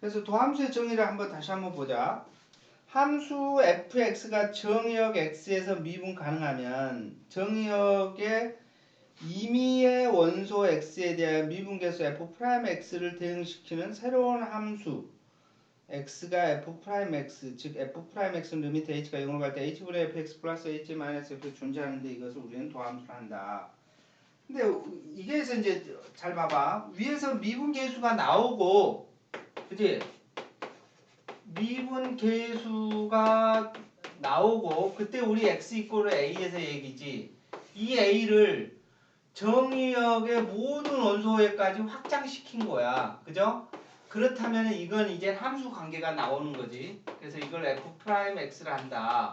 그래서 도함수의 정의를 한번 다시 한번 보자. 함수 fx가 정의역 x에서 미분 가능하면 정의역의 임의의 원소 x에 대한 미분계수 f 프라임 x를 대응시키는 새로운 함수 x가 f 프라임 x 즉 f 프라임 x는 리미트 h가 0으로 갈 때 h분의 fx 플러스 h 마이너스 존재하는데 이것을 우리는 도함수로 한다. 근데 이게서 이제 잘 봐봐 위에서 미분 계수가 나오고 그지? 미분 계수가 나오고 그때 우리 x 이꼴을 a에서 얘기지. 이 a를 정의역의 모든 원소에까지 확장시킨 거야. 그죠? 그렇다면 이건 이제 함수 관계가 나오는 거지. 그래서 이걸 f 프라임 x를 한다.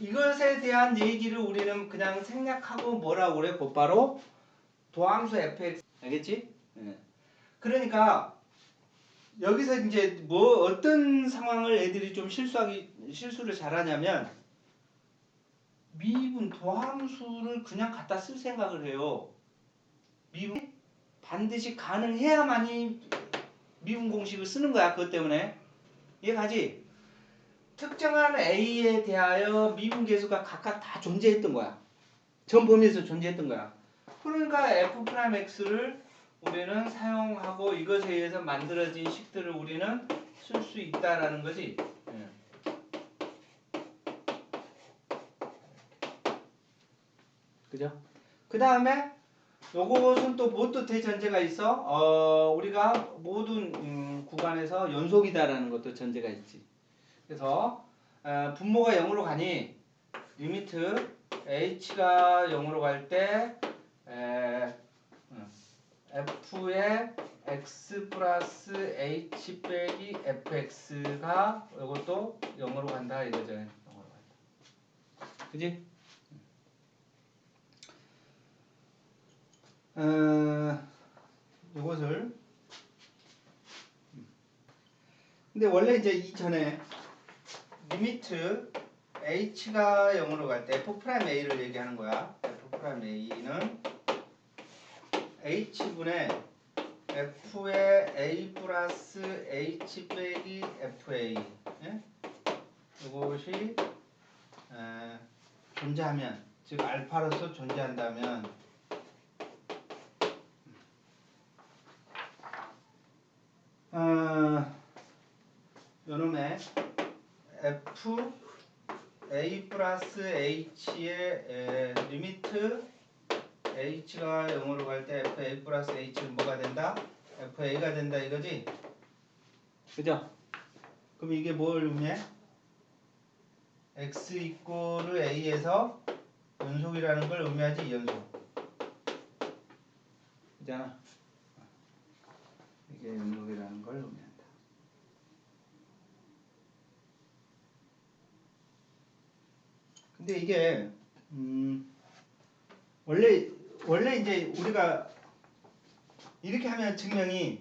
이것에 대한 얘기를 우리는 그냥 생략하고 뭐라고 그래 곧바로 도함수 fx 알겠지? 예. 그러니까 여기서 이제 뭐 어떤 상황을 애들이 좀 실수하기 실수를 잘하냐면 미분 도함수를 그냥 갖다 쓸 생각을 해요. 미분 반드시 가능해야만이 미분 공식을 쓰는 거야. 그것 때문에 이해가지? 특정한 A에 대하여 미분 계수가 각각 다 존재했던 거야. 전 범위에서 존재했던 거야. 그러니까 f 프라임 x를 우리는 사용하고 이것에 의해서 만들어진 식들을 우리는 쓸 수 있다라는 거지. 예. 그죠? 그 다음에 요것은 또 무엇도 대전제가 있어? 어, 우리가 모든 음, 구간에서 연속이다라는 것도 전제가 있지. 그래서 어, 분모가 0으로 가니 리미트 h가 0으로 갈때 f의 x 플러스 h 빼기 fx가 이것도 0으로 간다 이거죠. 0으로 간다. 그지? 어, 이것을 근데 원래 이제 이전에 리미트 h가 0으로 갈 때 f 프라임 a를 얘기하는 거야. f 프라임 a는 h분의 f의 a 플러스 h 빼기 fa 예? 이것이 에, 존재하면 즉 알파로서 존재한다면 어, 요놈의 f a 플러스 h의 에, 리미트 h가 0으로 갈 때 fa 플러스 h는 뭐가 된다? fa가 된다 이거지? 그죠? 그럼 이게 뭘 의미해? x 이꼬르 a에서 연속이라는 걸 의미하지 연속 그잖아 이게 연속이라는 걸 의미한다 근데 이게 음 원래 원래 이제 우리가 이렇게 하면 증명이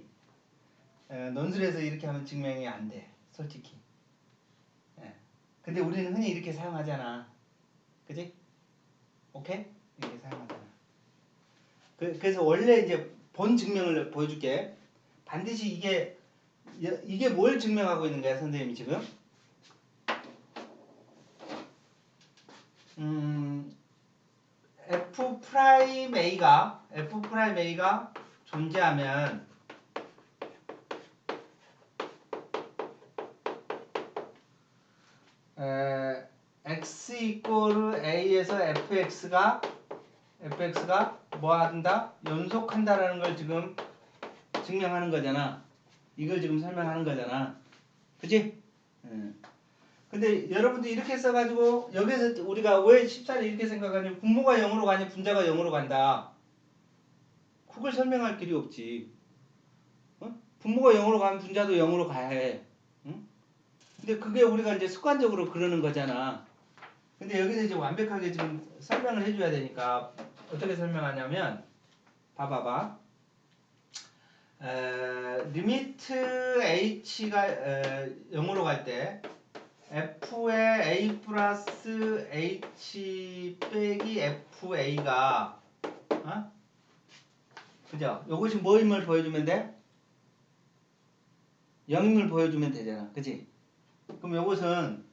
에, 논술에서 이렇게 하면 증명이 안 돼. 솔직히. 예. 근데 우리는 흔히 이렇게 사용하잖아. 그지? 오케이? 이렇게 사용하잖아. 그, 그래서 원래 이제 본 증명을 보여줄게. 반드시 이게 여- 이게 뭘 증명하고 있는 거야, 선생님이 지금? 음, f 프라임 a가 f 프라임 a가 존재하면 에, x 이꼬르 a에서 fx가 fx가 뭐 한다? 연속한다라는 걸 지금 증명하는 거잖아. 이걸 지금 설명하는 거잖아. 그지? 응. 근데 여러분들 이렇게 써가지고 여기서 우리가 왜 14를 이렇게 생각하냐면 분모가 0으로 가니 분자가 0으로 간다. 그걸 설명할 길이 없지. 어? 분모가 0으로 가면 분자도 0으로 가야 해. 응? 근데 그게 우리가 이제 습관적으로 그러는 거잖아. 근데 여기서 이제 완벽하게 지금 설명을 해줘야 되니까 어떻게 설명하냐면 봐봐봐. 에, 리미트 h가 에, 0으로 갈 때 f의 a 플러스 h 빼기 fa가 어? 그죠? 요것이 뭐임을 보여주면 돼? 영임을 보여주면 되잖아. 그지? 그럼 요것은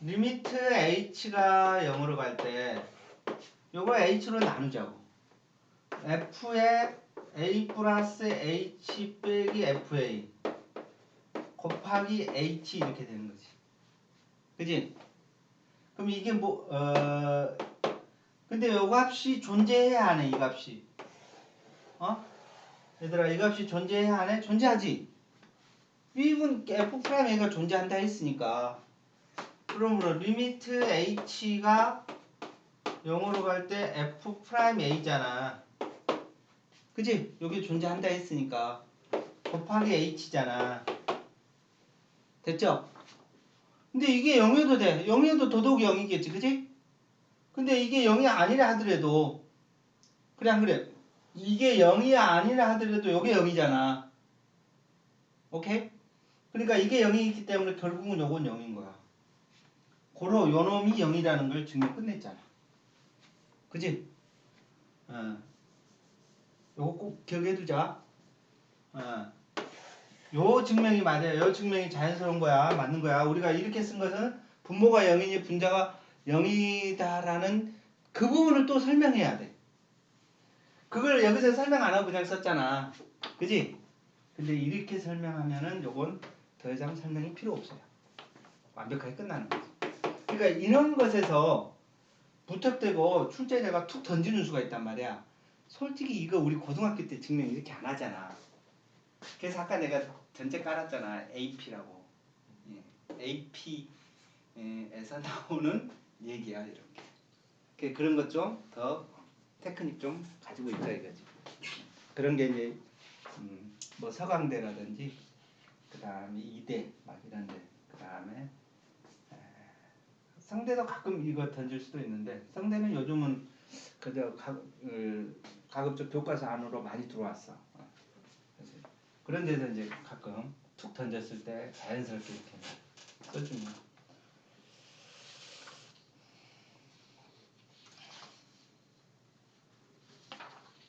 리미트 h가 0으로 갈 때 요거 h로 나누자고. f의 a 플러스 h 빼기 fa 곱하기 h 이렇게 되는 거지. 그지? 그럼 이게 뭐, 어, 근데 요 값이 존재해야 하네, 이 값이. 어? 얘들아, 이 값이 존재해야 하네? 존재하지? 미분 f 프라임 a가 존재한다 했으니까. 그러므로 리미트 h가 0으로 갈 때 f 프라임 a잖아. 그지? 여기 존재한다 했으니까. 곱하기 h잖아. 됐죠? 근데 이게 0이어도 돼. 0이어도 더더욱 0이겠지. 그지? 근데 이게 0이 아니라 하더라도 그래 안 그래? 이게 0이 아니라 하더라도 이게 0이잖아. 오케이? 그러니까 이게 0이기 때문에 결국은 요건 0인 거야. 고로 요 놈이 0이라는 걸 증명 끝냈잖아. 그지? 어. 요거 꼭 기억해 두자. 어. 요 증명이 맞아요. 요 증명이 자연스러운 거야. 맞는 거야. 우리가 이렇게 쓴 것은 분모가 0이니 분자가 0이다라는 그 부분을 또 설명해야 돼. 그걸 여기서 설명 안 하고 그냥 썼잖아. 그지? 근데 이렇게 설명하면은 요건 더 이상 설명이 필요 없어요. 완벽하게 끝나는 거지. 그러니까 이런 것에서 무턱대고 출제자가 툭 던지는 수가 있단 말이야. 솔직히 이거 우리 고등학교 때 증명 이렇게 안 하잖아. 그래서 아까 내가 전체 깔았잖아. AP라고. 예. AP에서 나오는 얘기야 이렇게. 그- 그런 것 좀 더 테크닉 좀 가지고 있다 이거지. 그런 게 이제 음, 뭐 서강대라든지 그 다음에 이대 막 이런데 그 다음에 성대도 가끔 이거 던질 수도 있는데 성대는 요즘은 그저 가, 그, 가급적 교과서 안으로 많이 들어왔어. 그런 데서 이제 가끔 툭 던졌을 때 자연스럽게 이렇게. 써주면